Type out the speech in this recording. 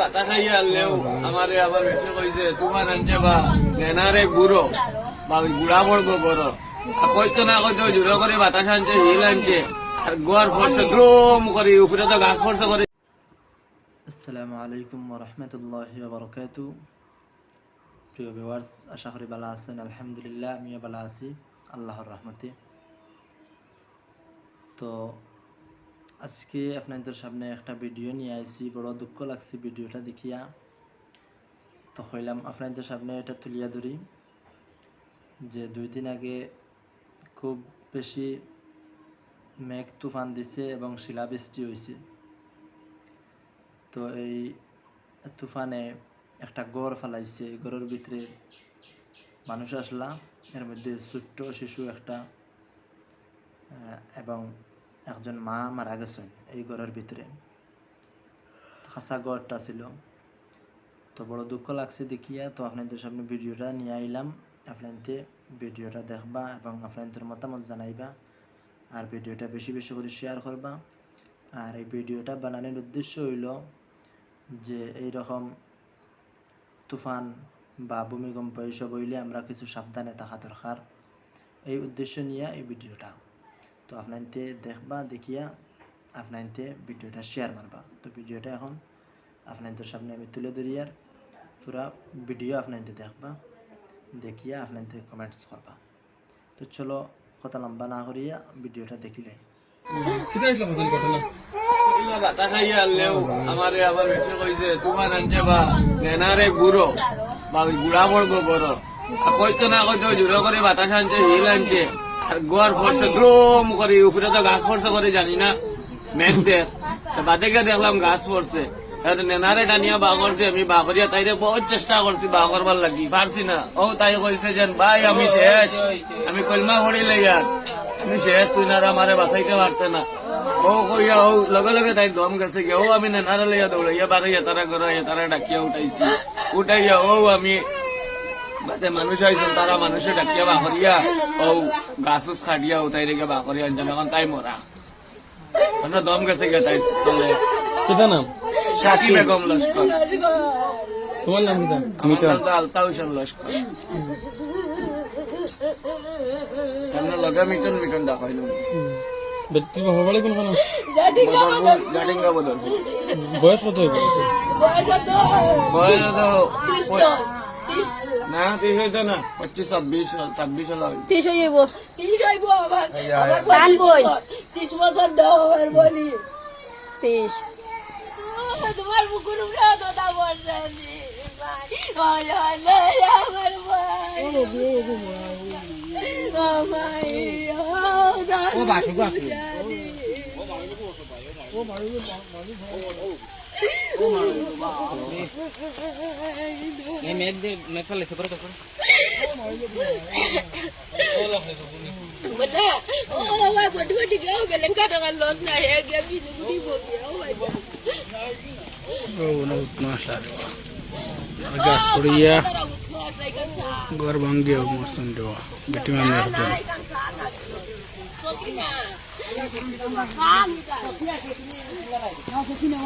বাতা খাইয়া আনলেও আমারে আবার বেটে কইছে তোমার আনছে বা নেনারে গুড়ো বা গুড়া পড়ব বড়। কইতো না কইতো জোরে করে বাতাস আনছে হিল আনছে। আর গোয়ার ফর্সে গ্রোম করে উপরে তো গাছ ফর্সে করে আসসালামু আলাইকুম রহমতুল্লাহ বরকাতু। প্রিয় ভিউয়ার্স আশা করি ভালো আছেন। আলহামদুলিল্লাহ আমিও ভালো আছি। আল্লাহর রহমতে। তো আজকে আপনাদের সামনে একটা ভিডিও নিয়ে আইছি, বড় দুঃখ লাগছে ভিডিওটা দেখিয়া। তো হইলাম আপনাদের সামনে এটা তুলিয়া ধরি, যে দুই দিন আগে খুব বেশি মেঘ তুফান দিছে এবং শিলাবৃষ্টি হয়েছে তো এই তুফানে একটা গড় ফেলাইছে গড়ের ভিতরে মানুষ আসলা, এর মধ্যে ছোট্ট শিশু একটা এবং একজন মা মারা গেছেন এই ঘরের ভিতরে। খাসা ঘরটা ছিল। তো বড় দুঃখ লাগছে দেখিয়া। তো আপনাদের সামনে ভিডিওটা নিয়ে আইলাম। আপনাদের ভিডিওটা দেখবা এবং আপনাদের মতামত জানাইবা। আর ভিডিওটা বেশি বেশি করে শেয়ার করবা। আর এই ভিডিওটা বানানোর উদ্দেশ্য হইল যে এই রকম তুফান বা ভূমিকম্প এইসব হইলে আমরা কিছু সাবধানে থাকা দরকার এই উদ্দেশ্য নিয়ে এই ভিডিওটা। তো আপনাইতে দেখবা দেখিয়া আপনাইতে ভিডিওটা শেয়ার মারবা। তো ভিডিওটা এখন আপনাদের সামনে আমি তুলে ধরি আর পুরা ভিডিও আপনাইতে দেখবা দেখিয়া আপনাইতে কমেন্টস করবা। তো চলো কথা লম্বা না করিয়া ভিডিওটা দেখিলে আমারে আবার কইছে তোমার আনছে বা নেনারে গুড়ো বা গুড়া পড়ব বড় কইতো না কইতো জোরে করে বাতাস আনছে হিল আনছে। গোয়ার ফর্সে গ্রোম করে, উপরে তো গাছ ফর্সে করে, জানি না, মেঘ দেখ বাদে গিয়ে দেখলাম গাছ তাহলে নেনারে টানিয়া বা করছে, আমি বা করিয়া তাইরে বহুত চেষ্টা করছি, বা করবার লাগি, পারছি না। ও তাই কইছে যেন, ভাই, আমি শেষ, আমি কলমা পড়িলে ইয়ার আমি শেষ, তুই না আমারে বাঁচাইতে পারতে না। ও কইয়া, ও লগে লগে তাই দম গেছে কি ও আমি নেনারে লইয়া দৌড়াইয়া বাড়াইয়া তারা গড়াইয়া তারা ডাকিয়া উঠাইছি। উঠাইয়া ও আমি বাদে মানুষ আইছেন তারা মানুষে ডাকিয়া বাকরিয়া ও গাছ খাটিয়া উঠাই রেখে বাকরিয়া আনছেন এখন তাই মরা আমরা দম গেছে গে তাই তলে কিতা নাম? সাকি বেগম লস্কর। তোমার নাম আমার নাম আলতা হোসেন লস্কর। আমরা লগে মিটন মিটন দেখাইল বেটি বাবা কোন কোন জাডিঙ্গা বদরপুর বয়স কত হইব বয়স তো না তুই হইতো না পঁচিশ ছাব্বিশ ছাব্বিশ হলো তিরিশ হয়ে যাব তিরিশ হইব আমার আমার টান বই তিরিশ বছর দাও আমার বলি তিরিশ তোমার বুকুর উপরে কথা বলছে আমার ভাই ও ও Basu Basu Benda, oh, wai buat dua tiga Harga Surya Gorbangge Morsan Dewa Betiman Harga Sokina Sokina